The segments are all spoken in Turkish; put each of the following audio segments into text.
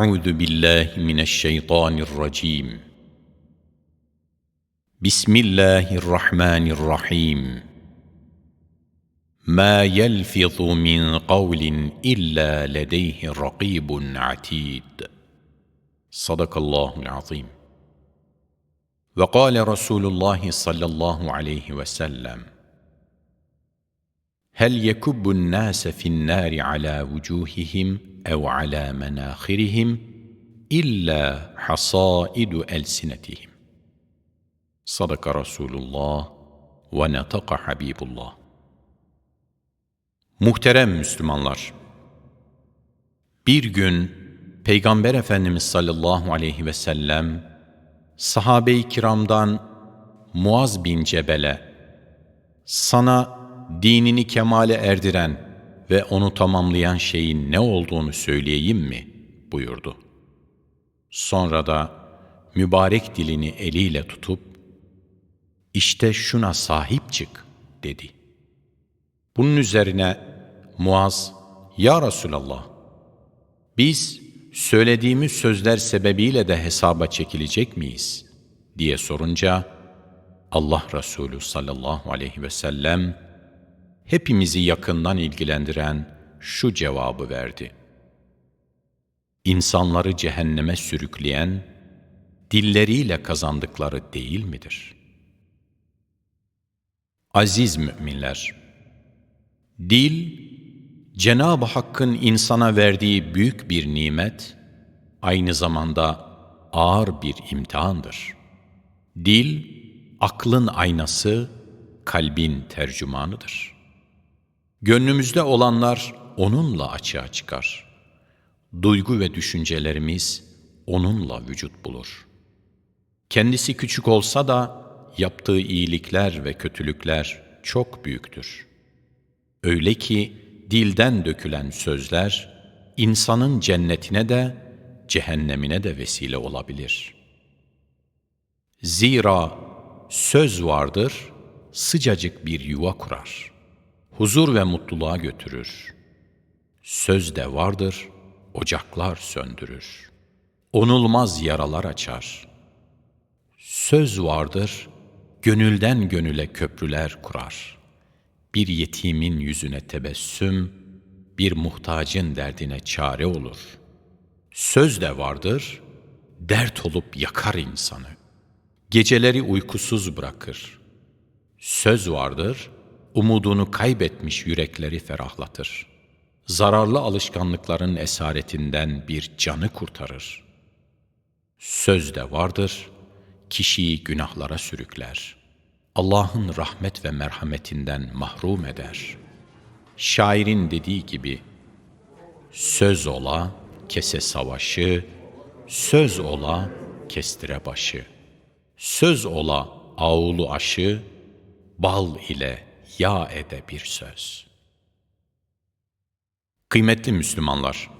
أعوذ بالله من الشيطان الرجيم. بسم الله الرحمن الرحيم. ما يلفظ من قول إلا لديه رقيب عتيد. صدق الله العظيم. وقال رسول الله صلى الله عليه وسلم هل يكب الناس في النار على وجوههم أو على مناخرهم إلا حصائد ألسنتهم صدق رسول الله ونطق حبيب الله Muhterem Müslümanlar, bir gün Peygamber Efendimiz sallallahu aleyhi ve sellem sahabe-i kiramdan Muaz bin Cebel'e sana dinini kemale erdiren ve onu tamamlayan şeyin ne olduğunu söyleyeyim mi? buyurdu. Sonra da mübarek dilini eliyle tutup, işte şuna sahip çık dedi. Bunun üzerine Muaz, Ya Resulallah, biz söylediğimiz sözler sebebiyle de hesaba çekilecek miyiz? diye sorunca, Allah Resulü sallallahu aleyhi ve sellem, hepimizi yakından ilgilendiren şu cevabı verdi. İnsanları cehenneme sürükleyen, dilleriyle kazandıkları değil midir? Aziz müminler, dil, Cenab-ı Hakk'ın insana verdiği büyük bir nimet, aynı zamanda ağır bir imtihandır. Dil, aklın aynası, kalbin tercümanıdır. Gönlümüzde olanlar onunla açığa çıkar. Duygu ve düşüncelerimiz onunla vücut bulur. Kendisi küçük olsa da yaptığı iyilikler ve kötülükler çok büyüktür. Öyle ki dilden dökülen sözler insanın cennetine de cehennemine de vesile olabilir. Zira söz vardır, sıcacık bir yuva kurar. Huzur ve mutluluğa götürür. Söz de vardır, ocaklar söndürür. Onulmaz yaralar açar. Söz vardır, gönülden gönüle köprüler kurar.'' bir yetimin yüzüne tebessüm, bir muhtacın derdine çare olur. Söz de vardır, dert olup yakar insanı. Geceleri uykusuz bırakır. Söz vardır, umudunu kaybetmiş yürekleri ferahlatır. Zararlı alışkanlıkların esaretinden bir canı kurtarır. Söz de vardır, kişiyi günahlara sürükler.'' Allah'ın rahmet ve merhametinden mahrum eder. Şairin dediği gibi, söz ola kese savaşı, söz ola kestire başı, söz ola ağulu aşı, bal ile yağ ede bir söz. Kıymetli Müslümanlar,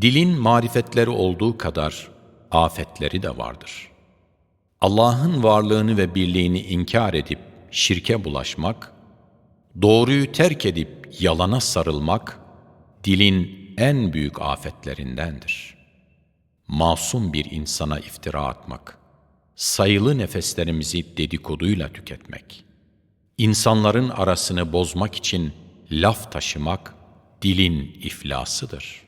dilin marifetleri olduğu kadar afetleri de vardır.'' Allah'ın varlığını ve birliğini inkar edip şirke bulaşmak, doğruyu terk edip yalana sarılmak, dilin en büyük afetlerindendir. Masum bir insana iftira atmak, sayılı nefeslerimizi dedikoduyla tüketmek, insanların arasını bozmak için laf taşımak, dilin iflasıdır.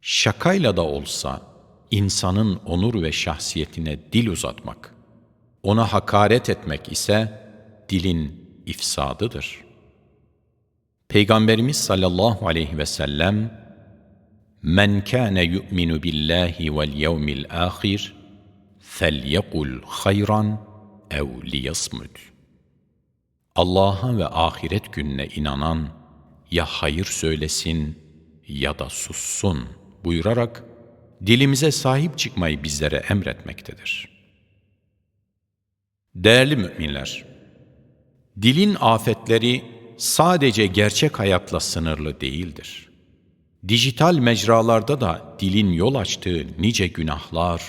Şakayla da olsa, insanın onur ve şahsiyetine dil uzatmak, ona hakaret etmek ise dilin ifsadıdır. Peygamberimiz sallallahu aleyhi ve sellem, Men kâne yu'minu billahi vel yevmil âhir, felyekul hayran ev liyasmud. Allah'a ve ahiret gününe inanan ya hayır söylesin ya da sussun buyurarak dilimize sahip çıkmayı bizlere emretmektedir. Değerli müminler, dilin afetleri sadece gerçek hayatla sınırlı değildir. Dijital mecralarda da dilin yol açtığı nice günahlar,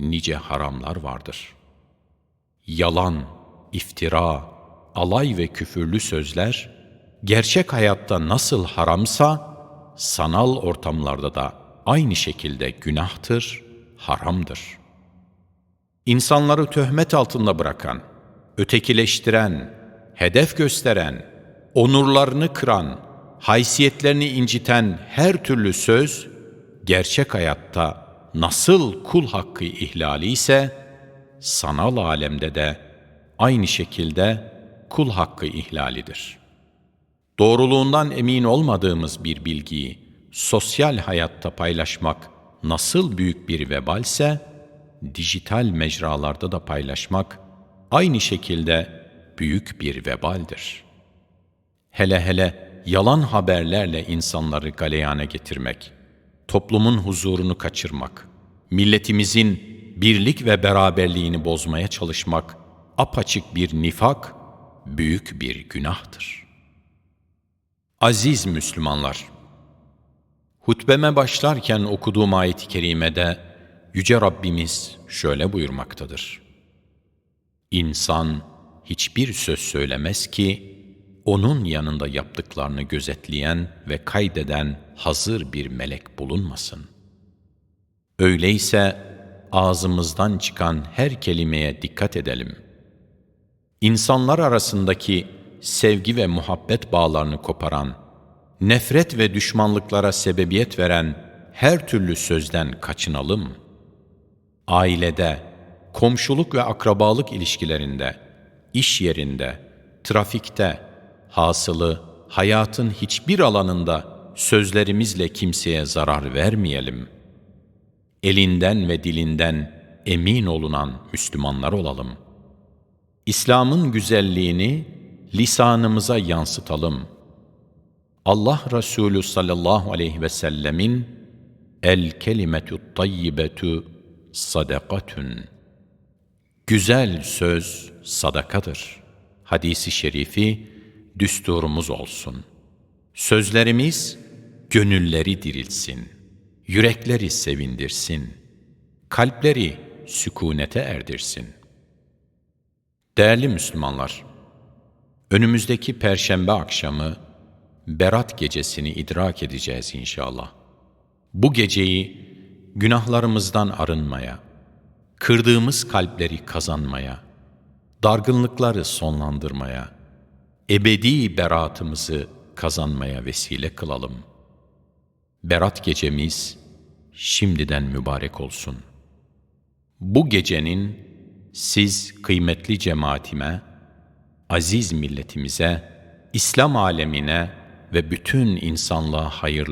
nice haramlar vardır. Yalan, iftira, alay ve küfürlü sözler, gerçek hayatta nasıl haramsa, sanal ortamlarda da aynı şekilde günahtır, haramdır. İnsanları töhmet altında bırakan, ötekileştiren, hedef gösteren, onurlarını kıran, haysiyetlerini inciten her türlü söz, gerçek hayatta nasıl kul hakkı ihlali ise, sanal alemde de aynı şekilde kul hakkı ihlalidir. Doğruluğundan emin olmadığımız bir bilgiyi sosyal hayatta paylaşmak nasıl büyük bir vebalse, dijital mecralarda da paylaşmak aynı şekilde büyük bir vebaldir. Hele hele yalan haberlerle insanları galeyana getirmek, toplumun huzurunu kaçırmak, milletimizin birlik ve beraberliğini bozmaya çalışmak apaçık bir nifak, büyük bir günahtır. Aziz Müslümanlar, hutbeme başlarken okuduğum ayet-i kerimede Yüce Rabbimiz şöyle buyurmaktadır. İnsan hiçbir söz söylemez ki, onun yanında yaptıklarını gözetleyen ve kaydeden hazır bir melek bulunmasın. Öyleyse ağzımızdan çıkan her kelimeye dikkat edelim. İnsanlar arasındaki sevgi ve muhabbet bağlarını koparan, nefret ve düşmanlıklara sebebiyet veren her türlü sözden kaçınalım. Ailede, komşuluk ve akrabalık ilişkilerinde, iş yerinde, trafikte, hasılı hayatın hiçbir alanında sözlerimizle kimseye zarar vermeyelim. Elinden ve dilinden emin olunan Müslümanlar olalım. İslam'ın güzelliğini lisanımıza yansıtalım. Allah Resulü sallallahu aleyhi ve sellemin el kelimetü tayyibetu sadakatun Güzel söz sadakadır. Hadisi şerifi düsturumuz olsun. Sözlerimiz gönülleri dirilsin, yürekleri sevindirsin, kalpleri sükunete erdirsin. Değerli Müslümanlar, önümüzdeki perşembe akşamı Berat gecesini idrak edeceğiz inşallah. Bu geceyi günahlarımızdan arınmaya, kırdığımız kalpleri kazanmaya, dargınlıkları sonlandırmaya, ebedi beratımızı kazanmaya vesile kılalım. Berat gecemiz şimdiden mübarek olsun. Bu gecenin siz kıymetli cemaatime, aziz milletimize, İslam alemine ve bütün insanlığa hayırlı